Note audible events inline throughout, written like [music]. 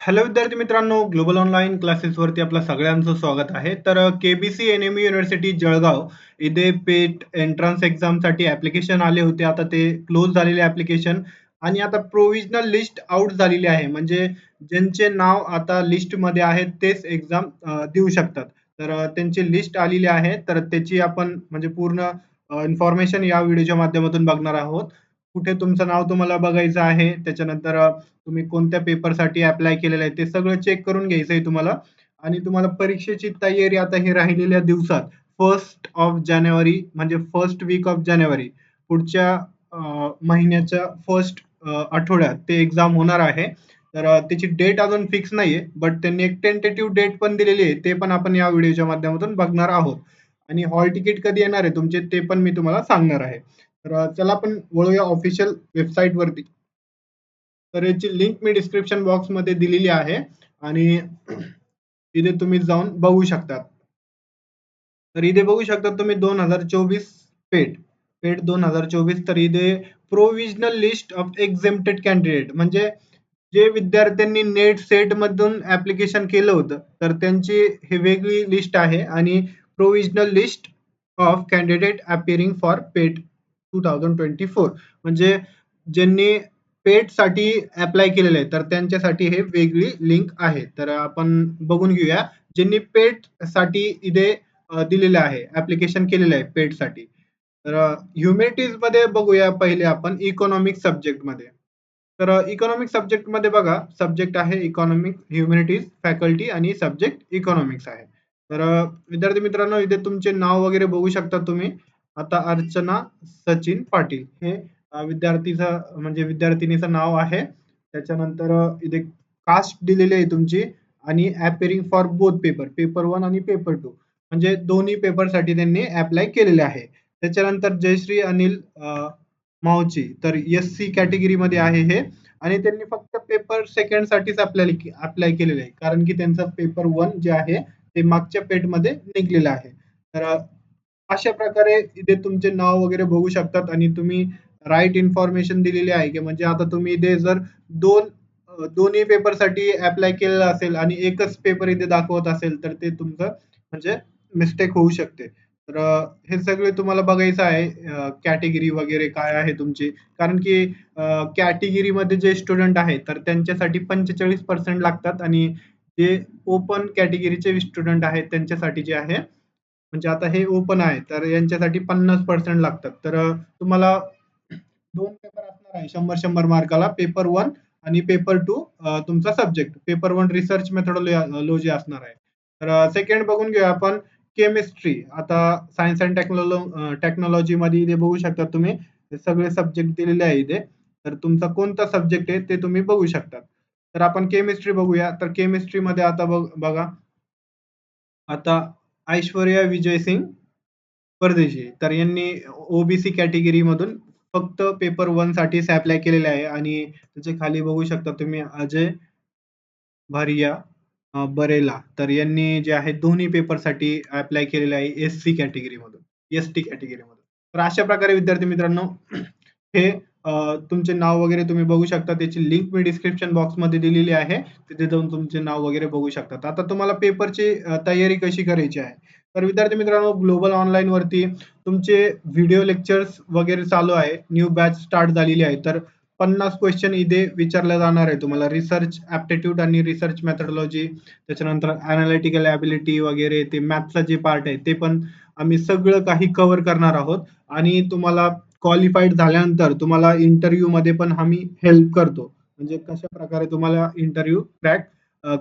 Hello विद्यार्थी मित्रांनो. Global online क्लासेसवरती आपलं सगळ्यांचं स्वागत आहे. तर KBC N M university Jalgaon इथे पेट एंट्रन्स एक्झामसाठी ऍप्लिकेशन आले होते. आता ते क्लोज झालेले ऍप्लिकेशन आणि आता प्रोविजनल लिस्ट आउट झालेली आहे. म्हणजे ज्यांचे नाव आता लिस्टमध्ये आहेत तेच एक्झाम देऊ शकतात. तर त्यांची लिस्ट आलेली आहे. तर त्याची आपण म्हणजे पूर्ण इन्फॉर्मेशन या व्हिडिओच्या माध्यमातून बघणार आहोत. कुठे तुमचं नाव तुम्हाला बघायचं आहे त्याच्यानंतर तुम्ही कोणत्या पेपरसाठी अप्लाय केलेलं आहे ते सगळं चेक करून घ्यायचं आहे तुम्हाला. आणि तुम्हाला परीक्षेची तयारी आता हे राहिलेल्या दिवसात फर्स्ट ऑफ जानेवारी म्हणजे फर्स्ट वीक ऑफ जानेवारी पुढच्या महिन्याच्या फर्स्ट आठवड्यात ते एक्झाम होणार आहे. तर त्याची डेट अजून फिक्स नाहीये बट त्यांनी एक टेंटेटिव्ह डेट पण दिलेली आहे ते पण आपण या व्हिडिओच्या माध्यमातून बघणार आहोत. आणि हॉल तिकीट कधी येणार आहे तुमचे ते पण मी तुम्हाला सांगणार आहे. तर चला आपण वळूया ऑफिशियल वेबसाईट वरती. तर याची लिंक मी डिस्क्रिप्शन बॉक्समध्ये दिलेली आहे आणि [clears throat] तिथे तुम्ही जाऊन बघू शकता. तर इथे बघू शकता तुम्ही 2024 पेट, पेट 2024 तर इथे provisional list of exempted candidate म्हणजे जे विद्यार्थ्यांनी नेट सेट मधून ऍप्लिकेशन केलं होतं तर त्यांची ही वेगळी लिस्ट आहे आणि provisional list of candidate appearing for PET 2024 म्हणजे ज्यांनी पेटसाठी अप्लाय केलेलं आहे तर त्यांच्यासाठी हे वेगळी लिंक आहे. तर आपण बघून घेऊया. ज्यांनी पेटसाठी इथे दिलेले दिलेलं आहे ऍप्लिकेशन केलेलं आहे पेटसाठी. तर ह्युमॅनिटीजमध्ये बघूया पहिले आपण इकॉनॉमिक सब्जेक्टमध्ये. तर इकॉनॉमिक सब्जेक्टमध्ये बघा. सब्जेक्ट आहे इकॉनॉमिक ह्युमॅनिटीज फॅकल्टी आणि सब्जेक्ट इकॉनॉमिक्स आहे. तर विद्यार्थी मित्रांनो इथे तुमचे नाव वगैरे बघू शकता तुम्ही. आता अर्चना सचिन पाटील हे अ, विद्यार्थीचं म्हणजे विद्यार्थिनीचं नाव आहे. त्याच्यानंतर इथे कास्ट दिलेली आहे तुमची आणि appearing for both paper paper one आणि पेपर टू म्हणजे दोन्ही पेपरसाठी त्यांनी अप्लाय केलेले आहे. त्याच्यानंतर जयश्री अनिल मावची तर एस सी कॅटेगरीमध्ये आहे हे. आणि त्यांनी फक्त पेपर सेकंड साठीच अप्लाय अप्लाय केलेलं आहे. कारण की त्यांचा पेपर वन जे आहे ते मागच्या पेटमध्ये निघलेलं आहे. तर अशा प्रकारे इथे तुमचे नाव वगैरे बघू शकतात आणि तुम्ही राईट इन्फॉर्मेशन दिलेली आहे की म्हणजे आता तुम्ही इथे जर दोन दोन्ही पेपरसाठी अप्लाय केलेला असेल आणि एकच पेपर इथे दाखवत असेल तर ते तुमचं म्हणजे मिस्टेक होऊ शकते. तर हे सगळे तुम्हाला बघायचं आहे कॅटेगरी वगैरे काय आहे तुमची. कारण की कॅटेगरीमध्ये जे स्टुडंट आहेत तर त्यांच्यासाठी 45% लागतात आणि जे ओपन कॅटेगरीचे स्टुडंट आहेत त्यांच्यासाठी जे आहे म्हणजे आता हे ओपन आहे तर यांच्यासाठी 50% लागतात. तर तुम्हाला दोन पेपर असणार आहे शंभर शंभर मार्काला पेपर वन आणि पेपर टू तुमचा subject. Paper one research methodology असणार आहे. तर सेकंड बघून घेऊया आपण केमिस्ट्री. आता सायन्स अँड टेक्नॉलॉ टेक्नॉलॉजी मध्ये इथे बघू शकता तुम्ही सगळे सब्जेक्ट दिलेले आहे इथे. तर तुमचा कोणता सब्जेक्ट आहे ते तुम्ही बघू शकता. तर आपण केमिस्ट्री बघूया. तर केमिस्ट्रीमध्ये आता बघ बघा आता ऐश्वर्या विजय सिंग परदेशी. तर यांनी ओबीसी कॅटेगरी मधून फक्त पेपर वन साठीच अप्लाय केलेले आहे आणि त्याच्याखाली बघू शकता तुम्ही अजय भारिया बरेला. तर यांनी जे आहे दोन्ही पेपरसाठी अप्लाय केलेले आहे एस-सी कॅटेगरीमधून, एस-टी कॅटेगरी मधून तर अशा प्रकारे विद्यार्थी मित्रांनो [clears throat] हे तुमचे नाव वगैरे तुम्ही बघू शकता. त्याची लिंक मी डिस्क्रिप्शन बॉक्समध्ये दिलेली आहे. तिथे जाऊन तुमचे नाव वगैरे बघू शकतात. आता तुम्हाला पेपरची तयारी कशी करायची आहे? तर विद्यार्थी मित्रांनो ग्लोबल ऑनलाईनवरती तुमचे व्हिडिओ लेक्चर्स वगैरे चालू आहे. न्यू बॅच स्टार्ट झालेली आहे. तर 50 क्वेश्चन इथे विचारले जाणार आहे तुम्हाला. रिसर्च ॲप्टिट्यूड आणि रिसर्च मेथडॉलॉजी त्याच्यानंतर अनालिटिकल ॲबिलिटी वगैरे ते मॅथचा जे पार्ट आहे ते पण आम्ही सगळं काही कव्हर करणार आहोत आणि तुम्हाला क्वालिफाईड झाल्यानंतर तुम्हाला इंटरव्ह्यूमध्ये पण आम्ही हेल्प करतो. म्हणजे कशा प्रकारे तुम्हाला इंटरव्ह्यू क्रॅक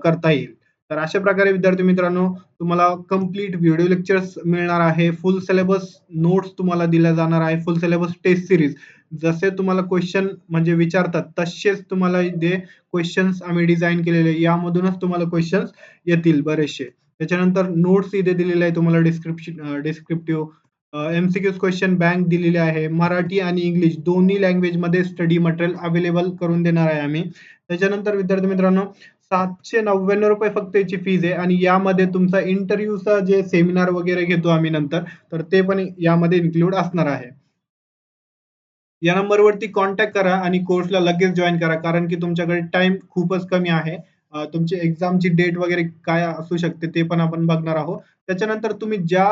करता येईल. तर अशा प्रकारे विद्यार्थी मित्रांनो तुम्हाला कंप्लीट व्हिडिओ लेक्चर्स मिळणार आहे. फुल सिलेबस नोट्स तुम्हाला दिल्या जाणार आहे. फुल सिलेबस टेस्ट सिरीज जसे तुम्हाला क्वेश्चन म्हणजे विचारतात तसेच तुम्हाला जे क्वेश्चन्स आम्ही डिझाईन केलेले यामधूनच तुम्हाला क्वेश्चन्स येतील बरेचसे. त्याच्यानंतर नोट्स इथे दिलेले आहे तुम्हाला description descriptive MCQs question bank दिलेली आहे. मराठी आणि इंग्लिश दोन्ही लँग्वेजमध्ये स्टडी मटेरियल अवेलेबल करून देणार आहे आम्ही. त्याच्यानंतर विद्यार्थी मित्रांनो ₹799 फक्त याची फीज आहे आणि यामध्ये तुमचा इंटरव्ह्यूचा जे सेमिनार वगैरे घेतो आम्ही नंतर, तर ते पण यामध्ये इन्क्लूड असणार आहे. या नंबरवरती कॉन्टॅक्ट करा आणि कोर्सला लगेच जॉईन करा. कारण की तुमच्याकडे टाइम खूपच कमी आहे तुमची एक्झामची डेट वगैरे काय असू शकते ते पण आपण बघणार आहोत. त्याच्यानंतर तुम्ही ज्या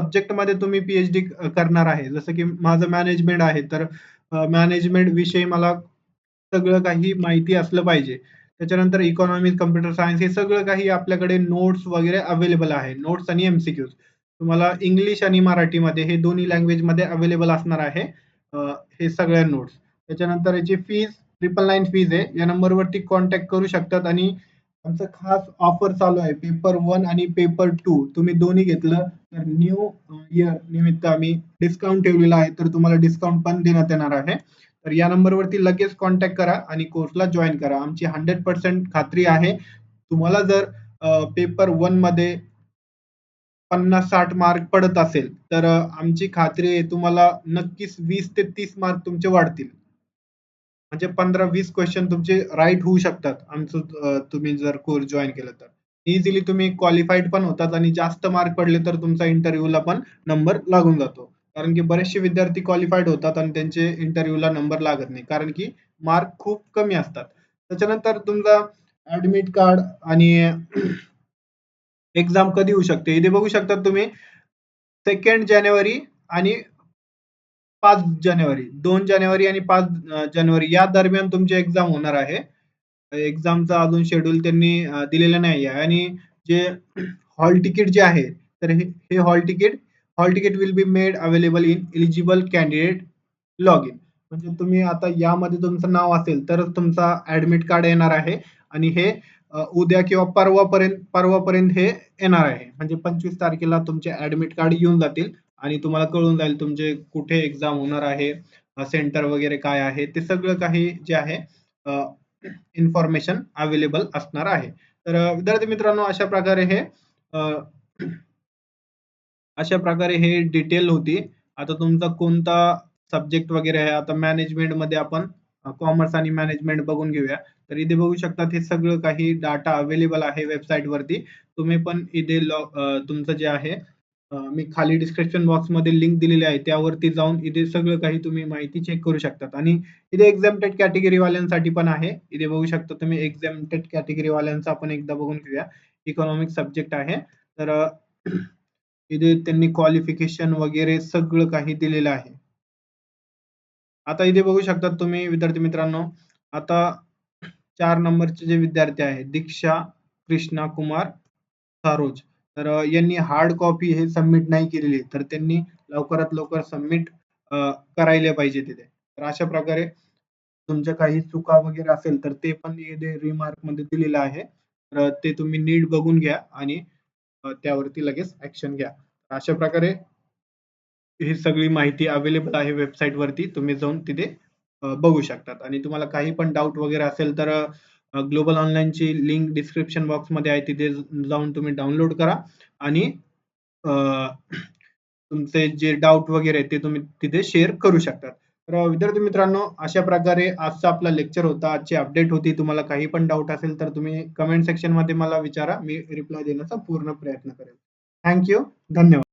सब्जेक्टमध्ये तुम्ही पी-एच-डी करणार आहे, जसं की माझं मॅनेजमेंट आहे, तर मॅनेजमेंट विषयी मला सगळं काही माहिती असलं पाहिजे. त्याच्यानंतर इकॉनॉमिक्स, कम्प्युटर सायन्स हे सगळं काही आपल्याकडे नोट्स वगैरे अवेलेबल आहे. नोट्स आणि एम-सी-क्यूज. तुम्हाला इंग्लिश आणि मराठीमध्ये हे दोन्ही लँग्वेजमध्ये अवेलेबल असणार आहे. हे सगळ्या नोट्स. त्याच्यानंतर याची फीज 999 फीज आहे. या नंबरवरती कॉन्टॅक्ट करू शकतात आणि आमचं खास ऑफर चालू आहे. पेपर वन आणि पेपर टू तुम्ही दोन्ही घेतलं तर न्यू इयर uh, निमित्त आम्ही डिस्काउंट ठेवलेला आहे. तर तुम्हाला डिस्काउंट पण देण्यात येणार आहे. तर या नंबरवरती लगेच कॉन्टॅक्ट करा आणि कोर्सला जॉईन करा. आमची 100% खात्री आहे. तुम्हाला जर uh, पेपर वनमध्ये 50-60 मार्क पडत असेल, तर uh, आमची खात्री आहे तुम्हाला नक्कीच वीस ते तीस मार्क तुमचे वाढतील. म्हणजे पंधरा वीस क्वेश्चन तुमचे राईट होऊ शकतात. आमचं तुम्ही जर कोर्स जॉईन केलं तर. इझिली तुम्ही क्वालिफाईड पण होतात आणि जास्त मार्क पडले तर तुमचा इंटरव्ह्यूला पण नंबर लागून जातो. कारण की बरेचसे विद्यार्थी क्वालिफाईड होतात आणि त्यांचे इंटरव्ह्यूला नंबर लागत नाही. कारण की मार्क खूप कमी असतात. त्याच्यानंतर तुमचा ऍडमिट कार्ड आणि [clears throat] एक्झाम कधी होऊ शकते. इथे बघू शकता तुम्ही सेकंड जानेवारी आणि पाच जानेवारी, दोन जानेवारी आणि पाच जानेवारी या दरम्यान तुमची एक्झाम होणार आहे. एक्झामचा अजून शेड्यूल त्यांनी दिलेलं नाही आहे आणि जे हॉल तिकीट जे आहे, तर हे hall ticket hall ticket will be made available in eligible candidate log in. म्हणजे तुम्ही आता यामध्ये तुमचं नाव असेल तरच तुमचा ऍडमिट कार्ड येणार आहे आणि हे उद्या किंवा परवापर्यंत परवापर्यंत हे येणार आहे. म्हणजे 25 तारखेला तुमचे ऍडमिट कार्ड येऊन जातील आणि तुम्हाला कळून जाईल तुमचे कुठे एक्झाम होणार आहे, सेंटर वगैरे काय आहे, ते सगळं काही जे आहे इन्फॉर्मेशन अवेलेबल असणार आहे. तर विद्यार्थी मित्रांनो अशा प्रकारे हे अशा प्रकारे हे डिटेल होती. आता तुमचा कोणता सब्जेक्ट वगैरे आहे. आता मॅनेजमेंटमध्ये आपण कॉमर्स आणि मॅनेजमेंट बघून घेऊया. तर इथे बघू शकतात हे सगळं काही डाटा अवेलेबल आहे वेबसाईट वरती तुम्ही पण इथे लॉ तुमचं जे आहे मी खाली डिस्क्रिप्शन बॉक्समध्ये लिंक दिलेली आहे. त्यावरती जाऊन इथे सगळं काही तुम्ही माहिती चेक करू शकतात आणि इथे एक्झामटेड कॅटेगरी वाल्यांसाठी पण आहे. इथे बघू शकता तुम्ही एक्झामटेड कॅटेगरी वाल्यांचा आपण एकदा बघून घेऊया. इकॉनॉमिक सब्जेक्ट आहे. तर [clears throat] इथे त्यांनी क्वालिफिकेशन वगैरे सगळं काही दिलेलं आहे. आता इथे बघू शकतात तुम्ही विद्यार्थी मित्रांनो, आता चार नंबरचे जे विद्यार्थी आहेत, दीक्षा कृष्णा कुमार सारोज. तर यांनी हार्ड कॉपी हे सबमिट नाही केलेली तर त्यांनी लवकरात लवकर सबमिट करायला पाहिजे तिथे. तर अशा प्रकारे तुमच्या काही चुका वगैरे असेल तर ते पण रिमार्कमध्ये दिलेलं आहे. तर ते तुम्ही नीट बघून घ्या आणि त्यावरती लगेच ऍक्शन घ्या. अशा प्रकारे ही सगळी माहिती अवेलेबल आहे वेबसाईट वरती तुम्ही जाऊन तिथे बघू शकतात आणि तुम्हाला काही पण डाउट वगैरे असेल तर ग्लोबल ऑनलाईनची लिंक डिस्क्रिप्शन बॉक्समध्ये आहे. तिथे जाऊन तुम्ही डाउनलोड करा आणि तुमचे जे डाउट वगैरे आहेत ते तुम्ही तिथे शेअर करू शकता तर विद्यार्थी मित्रांनो अशा प्रकारे आजचा आपला लेक्चर होता. आजची अपडेट होती. तुम्हाला काही पण डाउट असेल तर तुम्ही कमेंट सेक्शनमध्ये मला विचारा. मी रिप्लाय देण्याचा पूर्ण प्रयत्न करेल थँक धन्यवाद.